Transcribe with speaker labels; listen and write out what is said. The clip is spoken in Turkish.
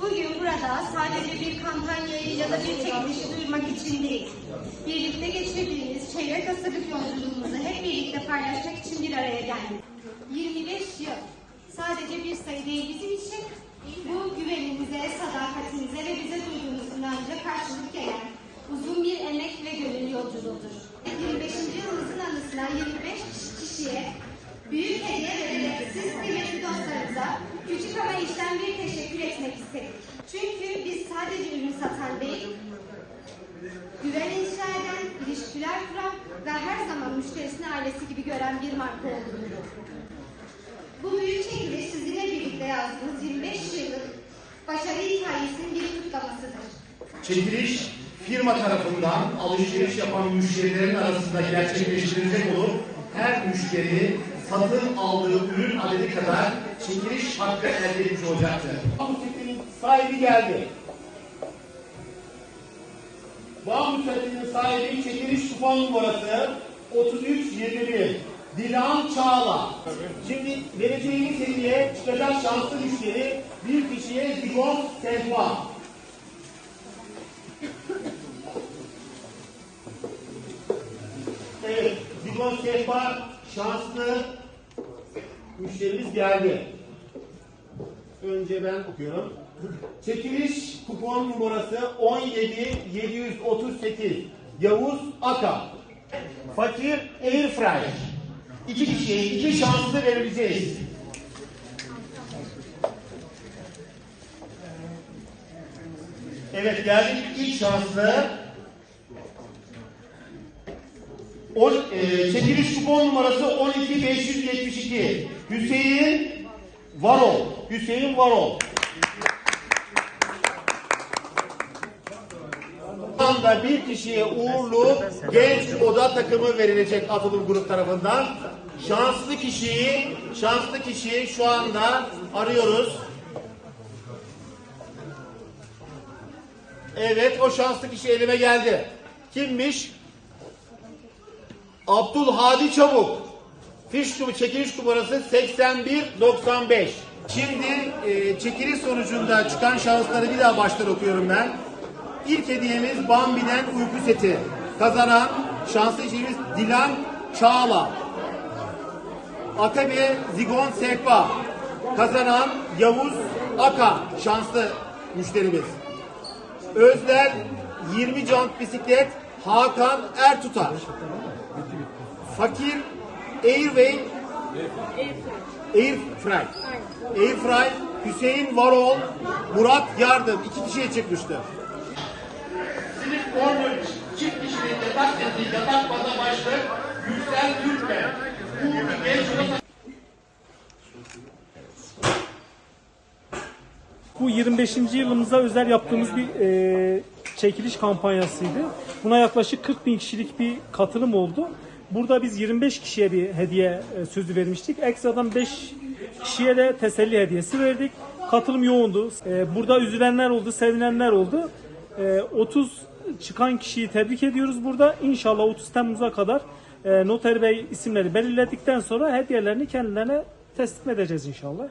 Speaker 1: Bugün burada sadece bir kampanyayı ya da bir çekilişi duymak için değil, birlikte geçirdiğimiz çeyrek asırlık yolculuğumuzu hep birlikte paylaşmak için bir araya geldik. 25 yıl sadece bir sayı değil bizim için bu güven kıymetli dostlarımıza küçük ama içten bir teşekkür etmek istedik. Çünkü biz sadece ürün satan değil, güven inşa eden, ilişkiler kuran ve her zaman müşterisini ailesi gibi gören bir marka olduk. Bu büyük çekiliş sizinle birlikte yazdığınız 25 yıllık başarı hikayesinin bir kutlamasıdır.
Speaker 2: Çekiliş firma tarafından alışveriş yapan müşterilerin arasında gerçekleştirilecek olup her müşteri satın aldığı ürün adedi kadar çekiliş hakkı elde etmiş olacaktır.
Speaker 3: Bu sitenin sahibi geldi. Bağ sitenin sahibi çekiliş kupon numarası 3321. Dilan Çağla. Şimdi vereceğimiz hediye çıkacak şanslı müşteri bir kişiye Zigon Sehpa. Evet, Zigon Sehpa şanslı müşterimiz geldi. Önce ben okuyorum. Çekiliş kupon numarası 17738. Yavuz Aka. Fakir Airfryer. İki kişiye iki şanslı verebileceğiz. Evet geldik ilk şanslı. O, e, çekiliş kupon numarası 12572. Hüseyin Varol. Hüseyin Varol. Anda bir kişiye uğurlu genç oda takımı verilecek atılım grup tarafından. Şanslı kişiyi, şanslı kişiyi şu anda arıyoruz. Evet, o şanslı kişi elime geldi. Kimmiş? Abdülhadi Çabuk. Fiş numu çekiliş numarası 8195. Şimdi e, çekiliş sonucunda çıkan şahısları bir daha baştan okuyorum ben. İlk hediyemiz Bambi'den uyku seti. Kazanan şanslı işimiz Dilan Çağla. Atabe Zigon Sekba. Kazanan Yavuz Aka. Şanslı müşterimiz. Özler 20 jant bisiklet Hakan Ertutar. Fakir Airway Airfry Airfry Hüseyin Varol Murat Yardım iki kişiye çıkmıştı.
Speaker 2: Sınıf 13 çift kişilik yatak seti yatak baza başlık Yüksel Türkmen. Bu genç
Speaker 4: Bu 25. yılımıza özel yaptığımız bir e, çekiliş kampanyasıydı. Buna yaklaşık 40 bin kişilik bir katılım oldu. Burada biz 25 kişiye bir hediye e, sözü vermiştik. Ekstradan 5 kişiye de teselli hediyesi verdik. Katılım yoğundu. E, burada üzülenler oldu, sevinenler oldu. E, 30 çıkan kişiyi tebrik ediyoruz burada. İnşallah 30 Temmuz'a kadar e, Noter Bey isimleri belirledikten sonra hediyelerini kendilerine teslim edeceğiz inşallah.